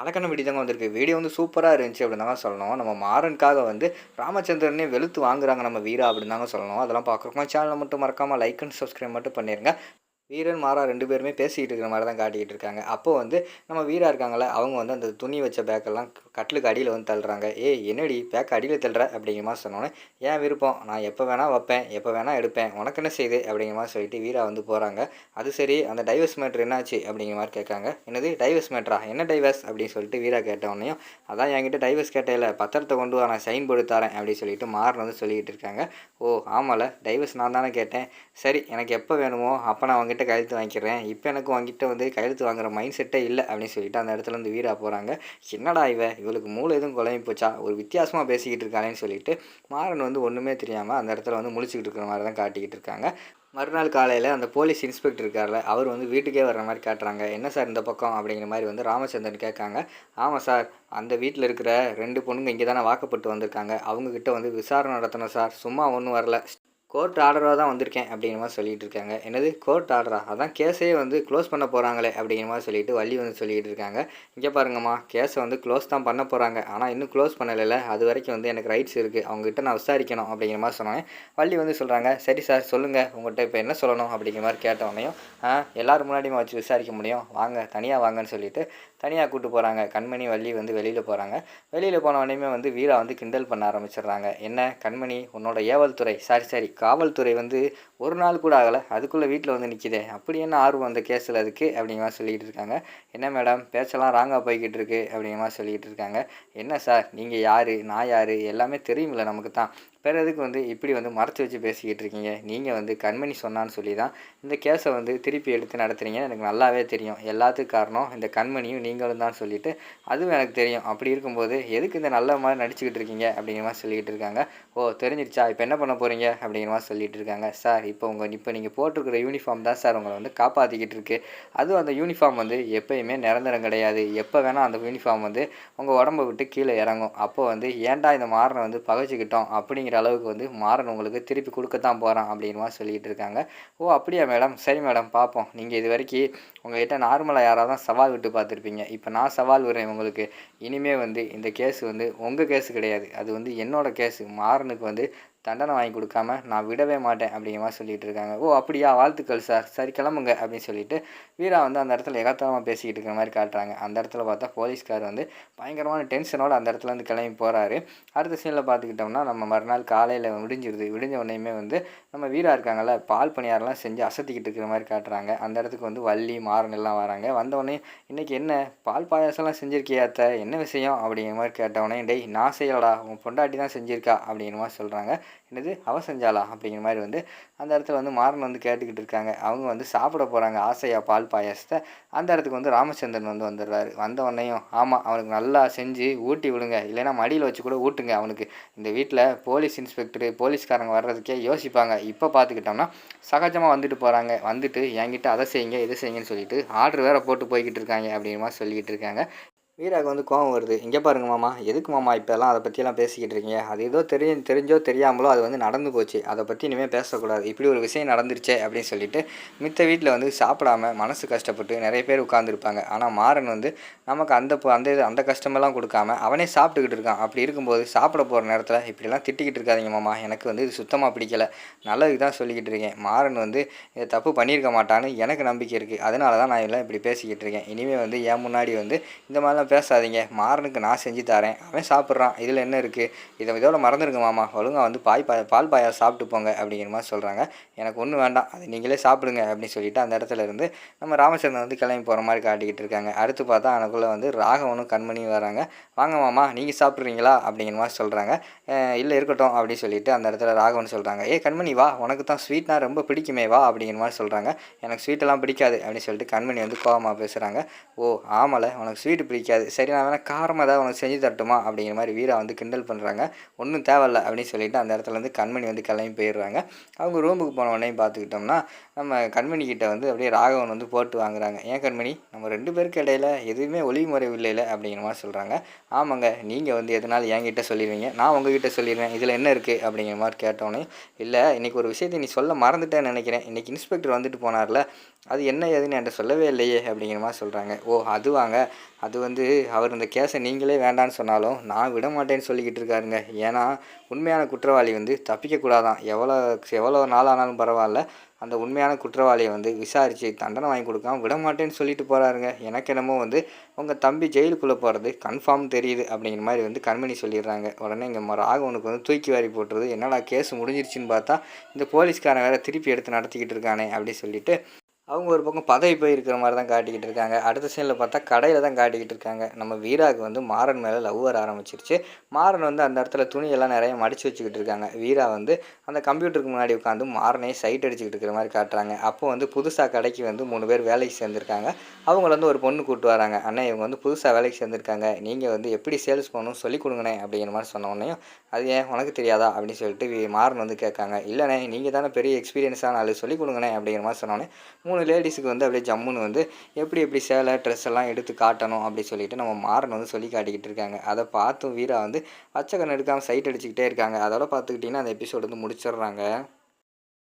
அழகான வீடியோ தாங்க வந்திருக்கு. வீடியோ வந்து சூப்பராக இருந்துச்சு அப்படின்னு தாங்க சொல்லணும். நம்ம மாறனுக்காக வந்து ராமச்சந்திரனே வெளுத்து வாங்குறாங்க நம்ம வீரா அப்படின்னு தாங்க சொல்லணும். அதெல்லாம் பார்க்குறோம் சேனலை மட்டும் மறக்காமல் லைக் அண்ட் சப்ஸ்கிரைப் மட்டும் பண்ணிடுங்க வீரன் மாறா ரெண்டு பேருமே பேசிக்கிட்டு இருக்கிற மாதிரி தான் காட்டிக்கிட்டு இருக்காங்க. அப்போ வந்து நம்ம வீரா இருக்காங்களே அவங்க வந்து அந்த துணி வச்ச பேக்கெல்லாம் கட்டிலுக்கு அடியில் வந்து தள்ளுறாங்க. ஏ என்னடி பேக் அடியில் தள்ளுற? அப்படிங்கிற மாதிரி சொன்னோன்னே ஏன் விருப்பம்? நான் எப்போ வேணால் வைப்பேன் எப்போ வேணால் எடுப்பேன். உனக்கு என்ன செய்யுது அப்படிங்கிற மாதிரி சொல்லிட்டு வீரா வந்து போகிறாங்க அது சரி அந்த டைவர்ஸ் மேட்ரு என்னாச்சு? அப்படிங்கிற மாதிரி கேட்காங்க என்னது? டைவர்ஸ் மேட்ரா என்ன டைவர்ஸ் அப்படின்னு சொல்லிட்டு வீரா கேட்டவொடனையும் அதான் என்கிட்ட டைவர்ஸ் கேட்டையில் பத்திரத்தை கொண்டு வா நான் சைன் போட்டு தரேன். அப்படின்னு சொல்லிட்டு மாறன் வந்து சொல்லிக்கிட்டு இருக்காங்க. ஓ ஆமாம்ல டைவர்ஸ் நான் தானே கேட்டேன். சரி எனக்கு எப்போ வேணுமோ அப்போ நான் அவங்ககிட்ட கையெழுத்து வாங்கிக்கிறேன். இப்போ எனக்கு உங்ககிட்ட வந்து கையெழுத்து வாங்குற மைண்ட் செட்டே இல்லை அப்படின்னு சொல்லிட்டு அந்த இடத்துல வந்து வீரா போகிறாங்க என்னடா இவ? இவளுக்கு மூளை எதுவும் குழம்பி போச்சா? ஒரு வித்தியாசமாக பேசிக்கிட்டு இருக்காளேன்னு சொல்லிட்டு மாறன் வந்து ஒன்றுமே தெரியாமல் அந்த இடத்துல வந்து முழிச்சிக்கிட்டு இருக்கிற மாதிரி தான் காட்டிக்கிட்டு இருக்காங்க. மறுநாள் காலையில் அந்த போலீஸ் இன்ஸ்பெக்டர் இருக்கார்ல அவர் வந்து வீட்டுக்கே வர்ற மாதிரி காட்டுறாங்க. என்ன சார் இந்த பக்கம்? அப்படிங்கிற மாதிரி வந்து ராமச்சந்திரன் கேட்காங்க. ஆமாம் சார் அந்த வீட்டில் இருக்கிற ரெண்டு பொண்ணுங்க இங்கே தானே வாக்கப்பட்டு வந்திருக்காங்க. அவங்கக்கிட்ட வந்து விசாரணை நடத்தணும் சார் சும்மா ஒன்றும் வரல. கோர்ட் ஆர்டராக தான் வந்திருக்கேன் அப்படிங்கிற மாதிரி சொல்லிட்டு இருக்காங்க. என்னது? கோர்ட் ஆர்டரா அதான் கேஸே வந்து க்ளோஸ் பண்ண போகிறாங்களே அப்படிங்கிற மாதிரி சொல்லிட்டு வள்ளி வந்து சொல்லிட்டு இருக்காங்க. இங்கே பாருங்கம்மா கேஸை வந்து க்ளோஸ் தான் பண்ண போகிறாங்க ஆனால் இன்னும் க்ளோஸ் பண்ணலைல்ல அது வரைக்கும் வந்து எனக்கு ரைட்ஸ் இருக்குது அவங்ககிட்ட நான் விசாரிக்கணும் அப்படிங்கிற மாதிரி சொன்னேன் வள்ளி வந்து சொல்கிறாங்க சரி சார் சொல்லுங்கள் உங்கள்கிட்ட இப்போ என்ன சொல்லணும் அப்படிங்கிற மாதிரி கேட்டவனையும் எல்லோரும் முன்னாடியுமா வச்சு விசாரிக்க முடியும்? வாங்க தனியாக வாங்கன்னு சொல்லிட்டு தனியாக கூப்பிட்டு போகிறாங்க கண்மணி வள்ளி வந்து வெளியில் போகிறாங்க வெளியில் போனவொடனே வந்து வீரா வந்து கிண்டல் பண்ண ஆரம்பிச்சிடுறாங்க. என்ன கண்மணி? உன்னோட ஏவல் துறை சாரி சாரி. காவல்துறை வந்து ஒரு நாள் கூட ஆகலை அதுக்குள்ளே வீட்டில் வந்து நிற்கிதே அப்படி என்ன ஆர்வம் அந்த கேஸில் அதுக்கு? அப்படிங்கிற மாதிரி சொல்லிக்கிட்டு இருக்காங்க. என்ன மேடம் பேச்செல்லாம் ராங்காக போய்கிட்டு இருக்கு அப்படிங்கிற மாதிரி சொல்லிக்கிட்டு இருக்காங்க. என்ன சார் நீங்கள் யார்? நான் யார்? எல்லாமே தெரியுமில்ல நமக்கு தான். வேறு எதுக்கு வந்து இப்படி வந்து மறைச்சி வச்சு பேசிக்கிட்டு இருக்கீங்க? நீங்கள் வந்து கண்மணி சொன்னான்னு சொல்லி தான் இந்த கேஸை வந்து திருப்பி எடுத்து நடத்துறீங்க எனக்கு நல்லாவே தெரியும். எல்லாத்துக்கும் காரணம் இந்த கண்மணியும் நீங்களும் தான் சொல்லிட்டு அதுவும் எனக்கு தெரியும். அப்படி இருக்கும்போது எதுக்கு இந்த நல்ல மாதிரி நடிச்சுக்கிட்டு இருக்கீங்க? அப்படிங்கிற மாதிரி சொல்லிக்கிட்டு இருக்காங்க. ஓ தெரிஞ்சிருச்சா? இப்போ என்ன பண்ண போகிறீங்க அப்படிங்கிற மாதிரி சொல்லிகிட்டு இருக்காங்க சார் இப்போ உங்கள் இப்போ நீங்கள் போட்டிருக்கிற யூனிஃபார்ம் தான் சார் உங்களை வந்து காப்பாற்றிக்கிட்டு இருக்கு அதுவும் அந்த யூனிஃபார்ம் வந்து எப்பயுமே நிரந்தரம் கிடையாது. எப்போ வேணால் அந்த யூனிஃபார்ம் வந்து உங்கள் உடம்ப விட்டு கீழே இறங்கும். அப்போ வந்து ஏன்டா இந்த மாறனை வந்து பகைச்சிக்கிட்டோம்? அப்படிங்கிற அளவுக்கு வந்து மாறன் உங்களுக்கு திருப்பி கொடுக்கத்தான் போகிறான் அப்படிங்கிற சொல்லிகிட்டு இருக்காங்க ஓ அப்படியா மேடம்? சரி மேடம் பார்ப்போம். நீங்கள் இது வரைக்கும் உங்கள்கிட்ட நார்மலாக யாராவது தான் சவால் விட்டு பார்த்துருப்பீங்க. இப்போ நான் சவால் விடுறேன் உங்களுக்கு. இனிமேல் வந்து இந்த கேஸ் வந்து உங்கள் கேஸு கிடையாது. அது வந்து என்னோட கேஸு மாறனுக்கு வந்து தண்டனை வாங்கி கொடுக்காம நான் விடவே மாட்டேன் அப்படிங்கிற மாதிரி சொல்லிட்டு இருக்காங்க. ஓ அப்படியா? வாழ்த்துக்கள் சார் சரி கிளம்புங்க அப்படின்னு சொல்லிட்டு வீரா வந்து அந்த இடத்துல எகத்தனமாக பேசிக்கிட்டு இருக்கிற மாதிரி காட்டுறாங்க. அந்த இடத்துல பார்த்தா போலீஸ்கார் வந்து பயங்கரமான டென்ஷனோட அந்த இடத்துல வந்து கிளம்பி போகிறாரு அடுத்த சீனில் பார்த்துக்கிட்டோம்னா நம்ம மறுநாள் காலையில் விடிஞ்சிருது. விடிஞ்ச உடனேயுமே வந்து நம்ம வீரா இருக்காங்கல்ல பால் பணியாரெல்லாம் செஞ்சு அசத்திக்கிட்டு இருக்கிற மாதிரி காட்டுறாங்க. அந்த இடத்துக்கு வந்து வள்ளி மாறன் எல்லாம் வராங்க. வந்தவொடனே இன்றைக்கி என்ன? பால் பாயாசம்லாம் செஞ்சுருக்கியாத்த என்ன விஷயம்? அப்படிங்கிற மாதிரி கேட்டவொடனே டேய் நான் செய்யலடா. உன் பொண்டாட்டி தான் செஞ்சுருக்கா. அப்படிங்கிற மாதிரி சொல்கிறாங்க என்னது அவ செஞ்சாலா அப்படிங்கிற மாதிரி வந்து அந்த இடத்துல வந்து மாறன் வந்து கேட்டுக்கிட்டு இருக்காங்க. அவங்க வந்து சாப்பிட போகிறாங்க ஆசையா பால் பாயாசத்தை. அந்த இடத்துக்கு வந்து ராமச்சந்திரன் வந்து வந்துடுறாரு. வந்தவொடனையும் ஆமாம் அவனுக்கு நல்லா செஞ்சு ஊட்டி விடுங்க. இல்லைன்னா மடியில் வச்சு கூட ஊட்டுங்க அவனுக்கு. இந்த வீட்டில் போலீஸ் இன்ஸ்பெக்டரு போலீஸ்காரங்க வர்றதுக்கே யோசிப்பாங்க. இப்போ பார்த்துக்கிட்டோம்னா சகஜமாக வந்துட்டு போகிறாங்க வந்துட்டு என்கிட்ட அதை செய்யுங்க இதை செய்யுங்கன்னு சொல்லிட்டு ஆர்டர் வேறு போட்டு போய்கிட்டு இருக்காங்க. அப்படிங்கிற மாதிரி சொல்லிக்கிட்டு இருக்காங்க. வீராக்கு வந்து கோவம் வருது. இங்கே பாருங்க மாமா எதுக்கு மாமா இப்போல்லாம் அதை பற்றியெல்லாம் பேசிக்கிட்டு இருக்கீங்க? அது ஏதோ தெரிய தெரிஞ்சோ தெரியாமலோ அது வந்து நடந்து போச்சு. அதை பற்றி இனிமேல் பேசக்கூடாது. இப்படி ஒரு விஷயம் நடந்துருச்சே அப்படின்னு சொல்லிட்டு மித்த வீட்டில் வந்து சாப்பிடாம மனசு கஷ்டப்பட்டு நிறைய பேர் உட்காந்துருப்பாங்க ஆனால் மாறன் வந்து நமக்கு அந்த ப- அந்த இது அந்த கஷ்டமெல்லாம் கொடுக்காம அவனே சாப்பிட்டுக்கிட்டு இருக்கான். அப்படி இருக்கும்போது சாப்பிட போகிற நேரத்தில் இப்படிலாம் திட்டிக்கிட்டு இருக்காதிங்க மாமா. எனக்கு வந்து இது சுத்தமாக பிடிக்கல. நல்லதுக்கு தான் சொல்லிக்கிட்டு இருக்கேன். மாறன் வந்து இதை தப்பு பண்ணியிருக்க மாட்டான்னு எனக்கு நம்பிக்கை இருக்குது. அதனால தான் நான் எல்லாம் இப்படி பேசிக்கிட்டு இருக்கேன். இனிமேல் வந்து என் முன்னாடி வந்து இந்த மாதிரிலாம் பேசாதீங்க. மாறனுக்கு நான் செஞ்சு தரேன். அவன் சாப்பிட்றான். இதில் என்ன இருக்குது இதை இதோட மறந்துருங்க மாமா. ஒழுங்கா வந்து பாய் பா பால் பாயா சாப்பிட்டு போங்க அப்படிங்கிற மாதிரி சொல்கிறாங்க எனக்கு ஒன்றும் வேண்டாம். அது நீங்களே சாப்பிடுங்க அப்படின்னு சொல்லிட்டு அந்த இடத்துல இருந்து நம்ம ராமச்சந்திரன் வந்து கிளம்பி போகிற மாதிரி காட்டிக்கிட்டு இருக்காங்க. அடுத்து பார்த்தா எனக்குள்ளே வந்து ராகவனும் கண்மணியும் வராங்க. வாங்க மாமா நீங்கள் சாப்பிட்றீங்களா அப்படிங்கிற மாதிரி சொல்கிறாங்க இல்லை இருக்கட்டும் அப்படின்னு சொல்லிட்டு அந்த இடத்துல ராகவன் சொல்கிறாங்க ஏ கண்மணி வா. உனக்கு தான் ஸ்வீட்னா ரொம்ப பிடிக்குமே வா அப்படிங்கிற மாதிரி சொல்கிறாங்க எனக்கு ஸ்வீட்டெல்லாம் பிடிக்காது அப்படின்னு சொல்லிட்டு கண்மணி வந்து கோவமாக பேசுகிறாங்க ஓ ஆமலை. உனக்கு ஸ்வீட் பிடிக்காது. சரி நான் வேணால் காரமாக ஏதாவது உனக்கு செஞ்சு தரட்டுமா? அப்படிங்கிற மாதிரி வீரா வந்து கிண்டல் பண்ணுறாங்க ஒன்றும் தேவையில்ல அப்படின்னு சொல்லிட்டு அந்த இடத்துல வந்து கண்மணி வந்து கிளம்பி போயிடுறாங்க. அவங்க ரூமுக்கு போன உடனே பார்த்துக்கிட்டோம்னா நம்ம கண்மணி கிட்ட வந்து அப்படியே ராகவன் வந்து போட்டு வாங்குறாங்க. ஏன் கண்மணி? நம்ம ரெண்டு பேருக்கு இடையில எதுவுமே ஒளிமுறை இல்லையில அப்படிங்கிற மாதிரி சொல்கிறாங்க ஆமாங்க நீங்கள் வந்து எதனால என்கிட்ட சொல்லிடுவீங்க நான் உங்ககிட்ட சொல்லிடுவேன் இதில் என்ன இருக்குது அப்படிங்கிற மாதிரி கேட்டோன்னே இல்லை இன்றைக்கி ஒரு விஷயத்தை நீ சொல்ல மறந்துட்டேன்னு நினைக்கிறேன். இன்றைக்கி இன்ஸ்பெக்டர் வந்துட்டு போனார்ல. அது என்ன ஏதுன்னு என்கிட்ட சொல்லவே இல்லையே அப்படிங்கிற மாதிரி சொல்கிறாங்க ஓ அதுவாங்க அது வந்து அவர் இந்த கேஸை நீங்களே வேண்டான்னு சொன்னாலும் நான் விட மாட்டேன்னு சொல்லிக்கிட்டு இருக்காருங்க. ஏன்னா உண்மையான குற்றவாளி வந்து தப்பிக்கக்கூடாதான் எவ்வளோ எவ்வளோ நாள் ஆனாலும் பரவாயில்ல. அந்த உண்மையான குற்றவாளியை வந்து விசாரித்து தண்டனை வாங்கி கொடுக்காம விட மாட்டேன்னு சொல்லிட்டு போகிறாருங்க எனக்கு என்னமோ வந்து உங்கள் தம்பி ஜெயிலுக்குள்ளே போகிறது கன்ஃபார்ம் தெரியுது அப்படிங்கிற மாதிரி வந்து கண்மணி சொல்லிடுறாங்க. உடனே இங்கே ராகவனுக்கு வந்து தூக்கி வாரி போட்டுருது. என்னடா கேஸ் முடிஞ்சிருச்சுன்னு பார்த்தா இந்த போலீஸ்காரன் வேறு திருப்பி எடுத்து நடத்திக்கிட்டு இருக்கானே அப்படி சொல்லிட்டு அவங்க ஒரு பக்கம் பதவி போயிருக்கிற மாதிரி தான் காட்டிக்கிட்டு இருக்காங்க. அடுத்த சீனில் பார்த்தா கடையில் தான் காட்டிக்கிட்டு இருக்காங்க. நம்ம வீராவுக்கு வந்து மாறன் மேலே லவ் வர ஆரம்பிச்சிருச்சு. மாறன் வந்து அந்த இடத்துல துணியெல்லாம் நிறைய மடித்து வச்சுக்கிட்டு இருக்காங்க. வீரா வந்து அந்த கம்ப்யூட்டருக்கு முன்னாடி உட்காந்து மாறனே சைட் அடிச்சுக்கிட்டு இருக்கிற மாதிரி காட்டுறாங்க. அப்போ வந்து புதுசாக கடைக்கு வந்து மூணு பேர் வேலைக்கு சேர்ந்துருக்காங்க. அவங்கள வந்து ஒரு பொண்ணு கூப்பிட்டு வராங்க. அண்ணா இவங்க வந்து புதுசாக வேலைக்கு சேர்ந்துருக்காங்க. நீங்கள் வந்து எப்படி சேல்ஸ் பண்ணணும் சொல்லி கொடுங்கண்ணே அப்படிங்கிற மாதிரி சொன்ன உடனேயும் அது ஏன்? உனக்கு தெரியாதா? அப்படின்னு சொல்லிட்டு மாறன் வந்து கேட்காங்க. இல்லைண்ணே நீங்கள் தானே பெரிய எக்ஸ்பீரியன்ஸான ஆள். சொல்லி கொடுங்கண்ணே அப்படிங்கிற மாதிரி சொன்னோன்னே மூணு லேடிஸுக்கு வந்து அப்படியே ஜம்முன்னு வந்து எப்படி எப்படி சேலை ட்ரெஸ் எல்லாம் எடுத்து காட்டணும் அப்படி சொல்லிட்டு நம்ம மாறன் வந்து சொல்லி காட்டிக்கிட்டு இருக்காங்க. அதை பார்த்தும் வீரா வந்து பச்சை கண் எடுக்காமல் சைட் அடிச்சுக்கிட்டே இருக்காங்க. அதோட பார்த்துக்கிட்டிங்கன்னா அந்த எபிசோடு வந்து முடிச்சிடுறாங்க.